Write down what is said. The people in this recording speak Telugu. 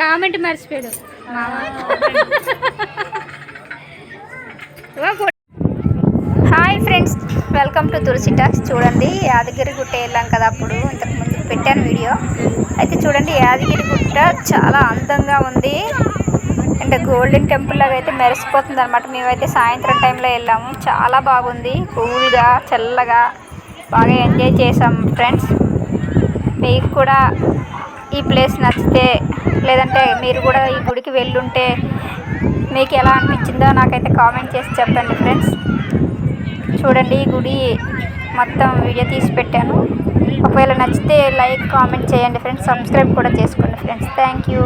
కామెంట్ మర్చిపోయాడు. Hi friends welcome to Tulasi talks. చూడండి యాదగిరి గుట్ట వెళ్ళాం కదా అప్పుడు. ఇంతకు ముందు పెట్టాను వీడియో. అయితే చూడండి యాదగిరి గుట్ట చాలా అందంగా ఉంది. అంటే గోల్డెన్ టెంపుల్ లాగా అయితే మెరిసిపోతుంది అనమాట మేమైతే సాయంత్రం టైంలో వెళ్ళాము. చాలా బాగుంది. కూల్గా చల్లగా. బాగా ఎంజాయ్ చేసాం ఫ్రెండ్స్. మీకు కూడా ఈ ప్లేస్ నచ్చితే లేదంటే మీరు కూడా ఈ గుడికి వెళ్ళుంటే మీకు ఎలా అనిపించిందో నాకైతే కామెంట్ చేసి చెప్పండి ఫ్రెండ్స్. చూడండి ఈ గుడి మొత్తం వీడియో తీసి పెట్టాను. ఒకవేళ నచ్చితే లైక్ కామెంట్ చేయండి ఫ్రెండ్స్. సబ్స్క్రైబ్ కూడా చేసుకోండి ఫ్రెండ్స్. Thank you.